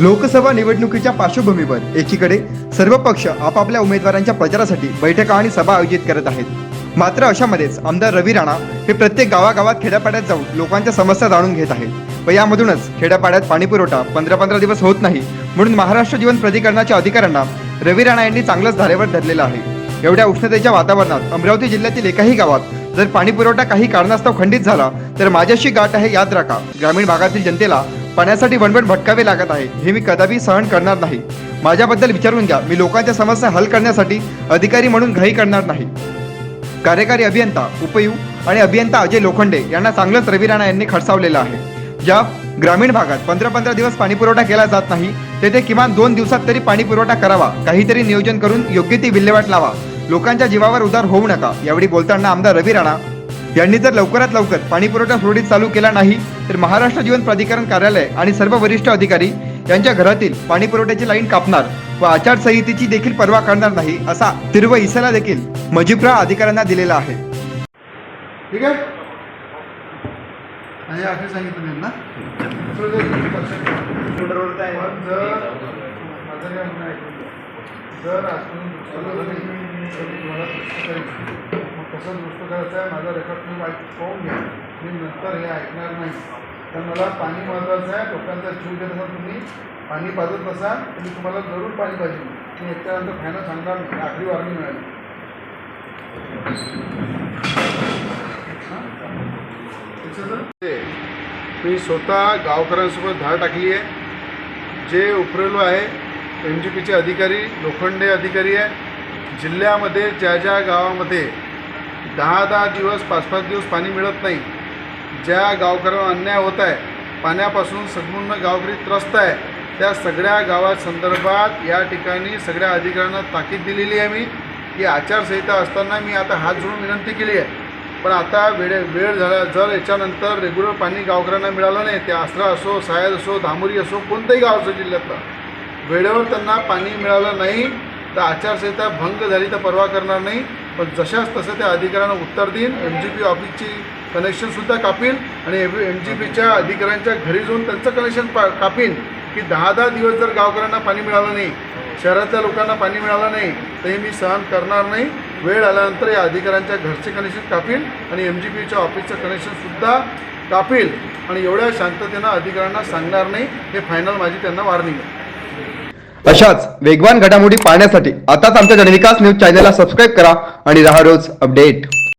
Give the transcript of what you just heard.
लोकसभा निवडणुकीच्या पार्श्वभूमीवर एकीकडे सर्व पक्ष आपापल्या उमेदवारांच्या प्रचारासाठी बैठका आणि सभा आयोजित करत आहेत. मात्र अशामध्येच आमदार रवी राणा हे प्रत्येक गावागावात खेड्यापाड्यात जाऊन लोकांच्या समस्या जाणून घेत आहेत व यामधूनच खेड्यापाड्यात पाणीपुरवठा पंधरा पंधरा दिवस होत नाही म्हणून महाराष्ट्र जीवन प्राधिकरणाच्या अधिकाऱ्यांना रवी राणा यांनी चांगलंच धारेवर धरलेलं आहे. एवढ्या उष्णतेच्या वातावरणात अमरावती जिल्ह्यातील एकाही गावात जर पाणीपुरवठा काही कारणास्तव खंडित झाला तर माझ्याशी गाठ आहे याद राखा. ग्रामीण भागातील जनतेला पाण्यासाठी वणवण भटकावे लागत आहे. हे मी कदापि सहन करणार नाही. माझ्याबद्दल विचारून घ्या. मी लोकांच्या समस्या हल करण्यासाठी अधिकारी म्हणून घाई करणार नाही. कार्यकारी अभियंता उपयू आणि अभियंता अजय लोखंडे यांना चांगलंच रवी राणा यांनी खडसावलेलं आहे. ज्या ग्रामीण भागात पंधरा पंधरा दिवस पाणीपुरवठा केला जात नाही तेथे किमान दोन दिवसात तरी पाणीपुरवठा करावा. काहीतरी नियोजन करून योग्य ती विल्हेवाट लावा. लोकांच्या जीवावर उदार होऊ नका. यावेळी बोलताना आमदार रवी राणा यांनी जर लवकरात लवकर पाणीपुरवठा सुरळीत चालू केला नाही तर महाराष्ट्र जीवन प्राधिकरण कार्यालय आणि सर्व वरिष्ठ अधिकारी यांच्या घरातील पाणी पुरवठ्याची लाईन कापणार व आचारसंहितेची देखील पर्वा करणार नाही असा तिरुव इसाला देखील मजिप्रा अधिकाऱ्यांना दिलेला आहे. ठीक आहे? आणि असे सांगितलं ना जर आपण दुसरं कसं दुरुस्त करायचं आहे. माझा रेकॉर्ड तुम्ही पाहून घ्या. मी नंतर हे ऐकणार नाही. तर मला पाणी महत्त्वाचं आहे. लोकांचा जीव घेत असाल तुम्ही पाणी पाजत असाल तुम्ही मी तुम्हाला जरूर पाणी पाहिजे. मी एकट्यानंतर फायनल सांगणार नाही. आखरी वारणी मिळाली. मी स्वतः गावकऱ्यांसोबत धाड टाकली आहे. जे उफरेलो आहे एम जी पीचे अधिकारी लोखंडे अधिकारी आहे. जिल्ह्यामध्ये ज्या ज्या गावामध्ये दहा दहा दिवस पाच पाच दिवस पाणी मिळत नाही ज्या गावकऱ्यांना अन्याय होत आहे पाण्यापासून संपूर्ण गावकरी त्रस्त आहे त्या सगळ्या गावासंदर्भात या ठिकाणी सगळ्या अधिकाऱ्यांना ताकीद दिलेली आहे मी की आचारसंहिता असताना मी आता हात जोडून विनंती केली आहे. पण आता वेळे वेळ झाला जर याच्यानंतर रेग्युलर पाणी गावकऱ्यांना मिळालं नाही ते आसरा असो सायद असो धामुरी असो कोणतंही गाव असो जिल्ह्यातलं वेळेवर त्यांना पाणी मिळालं नाही तर आचारसंहिता भंग झाली तर परवा करणार नाही. पण जशाच तसं त्या अधिकाऱ्यांना उत्तर देईन. एम जी पी ऑफिसची कनेक्शनसुद्धा कापीन आणि एम जी पीच्या अधिकाऱ्यांच्या घरी जाऊन त्यांचं कनेक्शन पा कापीन. की दहा दहा दिवस जर गावकऱ्यांना पाणी मिळालं नाही शहरातल्या लोकांना पाणी मिळालं नाही तर हे मी सहन करणार नाही. वेळ आल्यानंतर या अधिकाऱ्यांच्या घरचे कनेक्शन कापील आणि एम जी पीच्या ऑफिसचं कनेक्शनसुद्धा कापील आणि एवढ्या शांततेनं अधिकाऱ्यांना सांगणार नाही हे फायनल माझी त्यांना वार्निंग आहे. अशाच वेगवान घडामोडी पाहण्यासाठी आताच आमच्या जनविकास न्यूज चॅनलला सबस्क्राईब करा आणि राहा रोज अपडेट